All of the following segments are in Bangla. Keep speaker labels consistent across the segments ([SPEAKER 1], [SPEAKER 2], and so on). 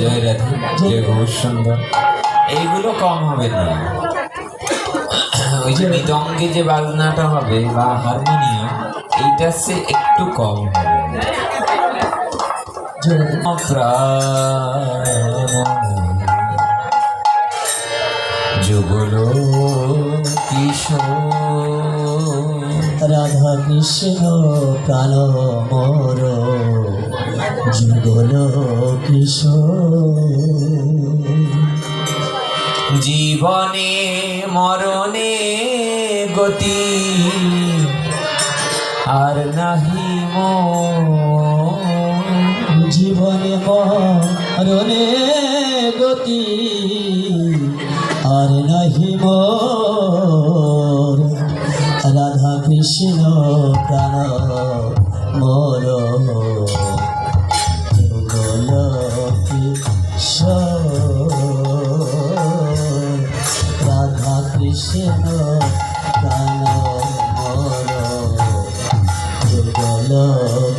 [SPEAKER 1] জয় রাধে জয় বহু সুন্দর এইগুলো কম হবে না। ওই যে মৃদঙ্গে যে বাজনাটা হবে বা হারমোনিয়াম এইটা সে একটু কম হবে। যুগল কিশোর
[SPEAKER 2] রাধা কৃষ্ণ প্রাণ মোর। যুগল
[SPEAKER 1] জীবনে মরণে গতি আর নাহি
[SPEAKER 2] জীবনে মরণে গতি আর নাহি রাধা কৃষ্ণ প্রাণ যুগল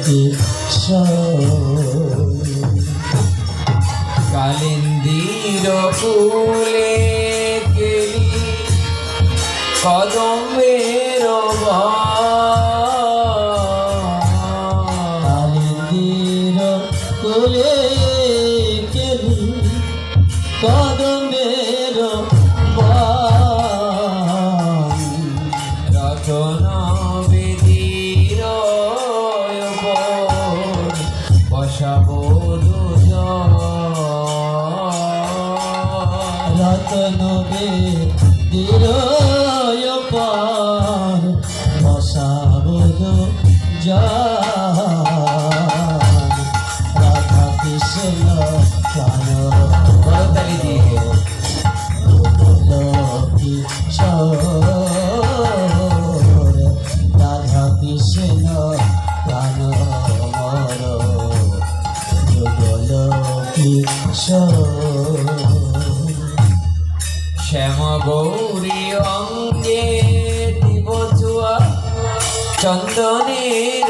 [SPEAKER 1] কালিন্দির ফুলে গেলি কদমের
[SPEAKER 2] কালিন্দির কুলে কেলি কদমের
[SPEAKER 1] রতন বেদির শ্যাম গৌরী অঙ্গে দিব চন্দনের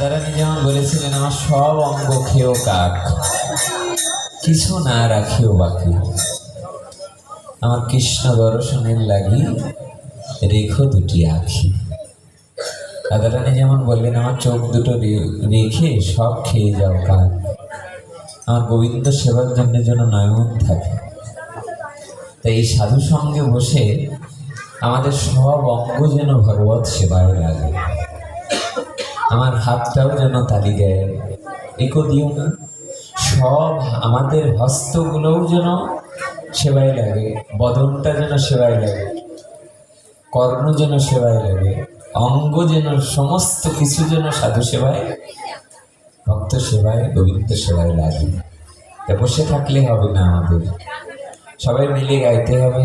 [SPEAKER 1] রাধারানী যেমন বলেছিলেন, আমার সব অঙ্গ খেয়েও কাক। কিছু না রাখিও বাকি। আমার কৃষ্ণ দর্শনের লাগি রেখো দুটি আখি। রাধারানী যেমন বললেন, আমার চোখ দুটো রেখে সব খেয়ে যাও কাক। আমার গোবিন্দ সেবার জন্য যেন নয়ন থাকে। তাই এই সাধু সঙ্গে বসে আমাদের সব অঙ্গ যেন ভগবত সেবায় লাগে। আমার হাতটাও যেন তালি দেয়। একো দিও না। সব আমাদের হস্তগুলোও যেন সেবায় লাগে। বদনটা যেন সেবায় লাগে। কর্ণ যেন সেবায় লাগে। অঙ্গ যেন, সমস্ত কিছু যেন সাধু সেবায়, ভক্ত সেবায়, গোবিন্দ সেবায় লাগে। বসে থাকলে হবে না আমাদের। সবাই মিলে গাইতে হবে।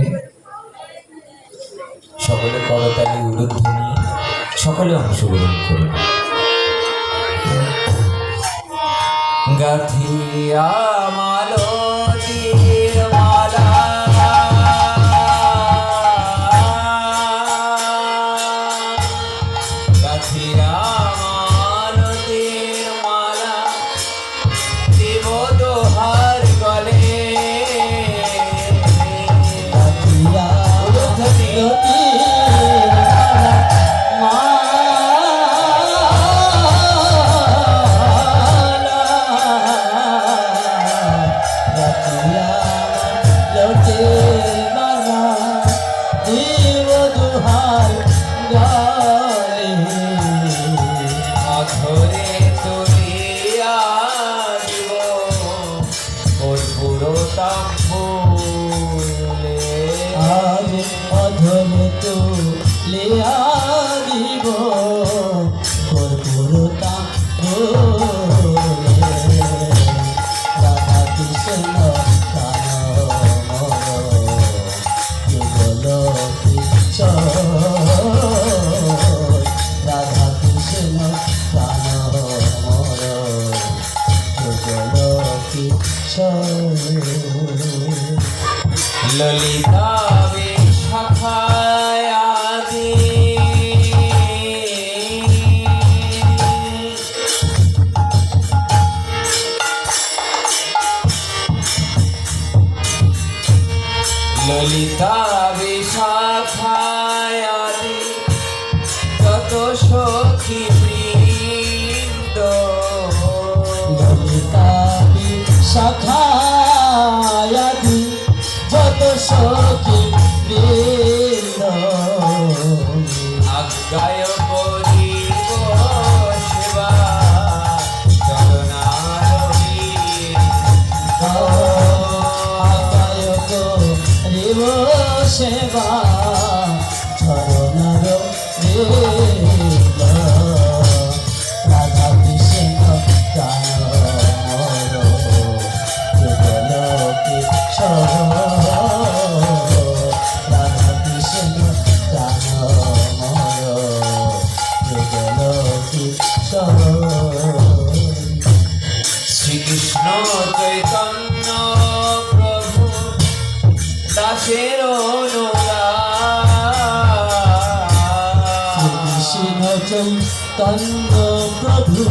[SPEAKER 1] সকলে করতালি নিয়ে সকলে অংশগ্রহণ করুন। গাথিয়া মালতীর
[SPEAKER 2] কিশোর
[SPEAKER 1] ললিতা শাখায় আদি। ললিতা বিশাখায়
[SPEAKER 2] শাখায়াদি যত সখী বৃন্দ।
[SPEAKER 1] আজ্ঞায় করিব সেবা চরণারবি
[SPEAKER 2] আকায়ক রেব সেবা চরণার কৃষ্ণ
[SPEAKER 1] চৈতন্য প্রভু